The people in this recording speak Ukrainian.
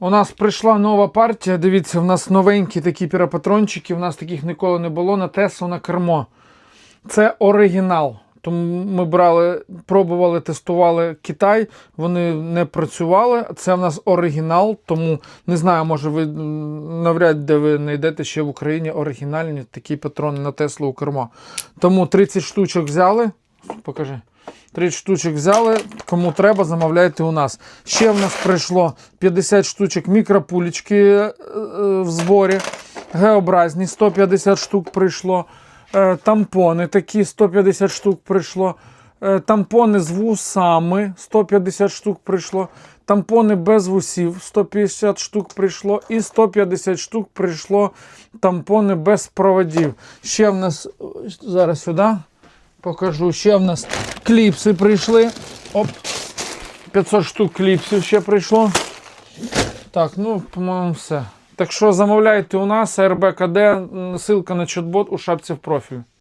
У нас прийшла нова партія. Дивіться, в нас новенькі такі піропатрончики, в нас таких ніколи не було на Теслу на кермо. Це оригінал. Тому ми брали, пробували, тестували Китай, вони не працювали. Це в нас оригінал, тому не знаю, може ви навряд де ви знайдете ще в Україні оригінальні такі патрони на Теслу у кермо. Тому 30 штучок взяли. Покажи. 30 штучок взяли. Кому треба, замовляйте у нас. Ще в нас прийшло 50 штучок мікропулечки е, е, в зборі. Геобразні 150 штук прийшло. Е, Тампони такі 150 штук прийшло. Тампони з вусами 150 штук прийшло. Тампони без вусів 150 штук прийшло. І 150 штук прийшло тампони без проводів. Ще в нас зараз сюди покажу. Ще в нас кліпси прийшли. Оп. 500 штук кліпсів ще прийшло. Так, ну, по-моєму, все. Так що замовляйте у нас РБКД, ссылка на чат-бот у шапці в профілі.